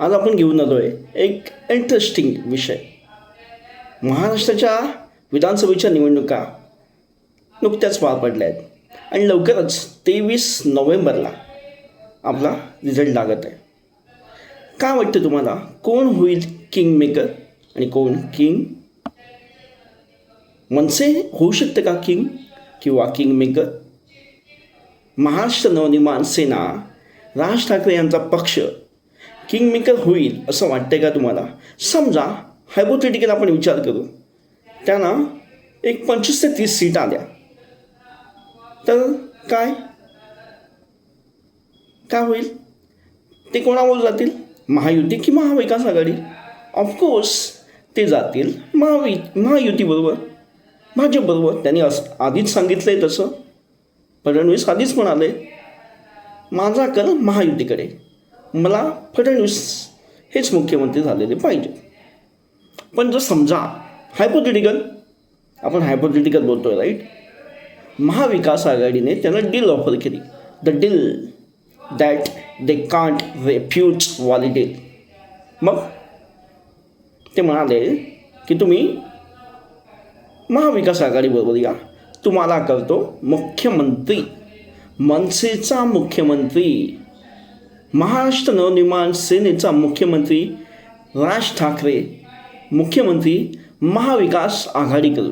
आज आपण घेऊन आलो आहे एक इंटरेस्टिंग विषय. महाराष्ट्राच्या विधानसभेच्या निवडणुका नुकत्याच पार पडल्या आहेत आणि लवकरच तेवीस नोव्हेंबरला आपला रिझल्ट लागत आहे. काय वाटतं तुम्हाला? कोण होईल किंग मेकर आणि कोण किंग मनसे होऊ शकते का किंग किंवा किंग मेकर महाराष्ट्र नवनिर्माण सेना राज ठाकरे यांचा पक्ष किंग मेकर होईल असं वाटतंय का तुम्हाला? समजा हायपोथेटिकल आपण विचार करू. त्यांना एक पंचवीस ते तीस सीट आल्या. तर काय? काय होईल? ते कोणावर जातील? महायुती की महाविकास आघाडी? ऑफकोर्स ते जातील महावि महायुतीबरोबर भाजपबरोबर त्यांनी असं आधीच सांगितलं आहे तसं. फडणवीस आधीच म्हणाले माझा कल महायुतीकडे. मला फडणवीस हेच मुख्यमंत्री झालेले पाहिजे. पण जर समजा हायपोथेटिकल आपण हायपोथेटिकल बोलतोय राईट महाविकास आघाडीने त्यांना डील ऑफर केली. The deal that they can't refuse वाली डील मग ते म्हणाले की तुम्ही महाविकास आघाडीबरोबर या. तुम्हाला करतो मुख्यमंत्री मनसेचा मुख्यमंत्री महाराष्ट्र नवनिर्माण सेनेचा मुख्यमंत्री राज ठाकरे मुख्यमंत्री महाविकास आघाडीकडून.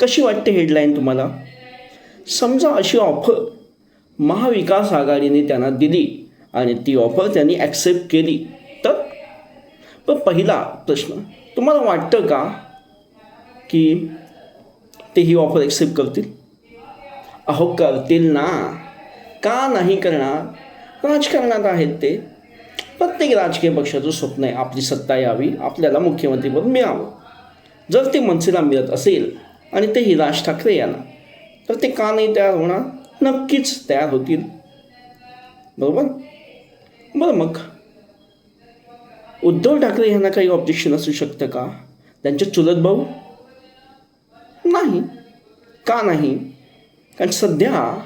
कशी वाटते हेडलाईन तुम्हाला? समजा अशी ऑफर महाविकास आघाडीने त्यांना दिली आणि ती ऑफर त्यांनी ॲक्सेप्ट केली तर? पण पहिला प्रश्न तुम्हाला वाटतं का की ते ही ऑफर ॲक्सेप्ट करतील? अहो करतील ना. का नाही करणार? राजकारणात आहेत ते? प्रत्येक राजकीय पक्षाचं स्वप्न आहे आपली सत्ता यावी आपल्याला मुख्यमंत्रीपद मिळावं. जर ते मनसेला मिळत असेल आणि तेही राज ठाकरे यांना तर ते का नाही तयार होणार? नक्कीच तयार होतील. बरोबर? बरं मग. उद्धव ठाकरे यांना काही ऑब्जेक्शन असू शकतं का? त्यांचे चुलत भाऊ? नाही. का नाही? कारण सध्या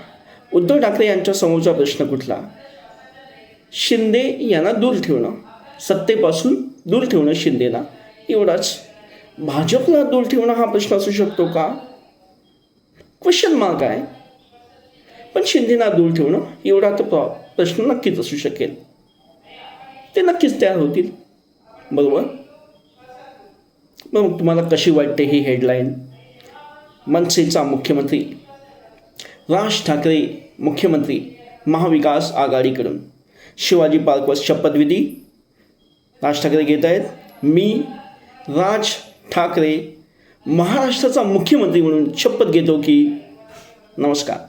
उद्धव ठाकरे यांच्या समोरचा प्रश्न कुठला? शिंदे यांना दूर ठेवणं. सत्तेपासून दूर ठेवणं शिंदेना एवढाच. भाजपला दूर ठेवणं हा प्रश्न असू शकतो का? क्वेश्चन मार्क आहे. पण शिंदेना दूर ठेवणं एवढा तर प्रॉ प्रश्न नक्कीच असू शकेल. ते नक्कीच तयार होतील. बरोबर? मग तुम्हाला कशी वाटते ही हेडलाईन मनसेचा मुख्यमंत्री. राज ठाकरे मुख्यमंत्री महाविकास आघाडीकडून. शिवाजी पार्कवर शपथविधी राज ठाकरे घेत आहेत. मी राज ठाकरे महाराष्ट्राचा मुख्यमंत्री म्हणून शपथ घेतो की नमस्कार.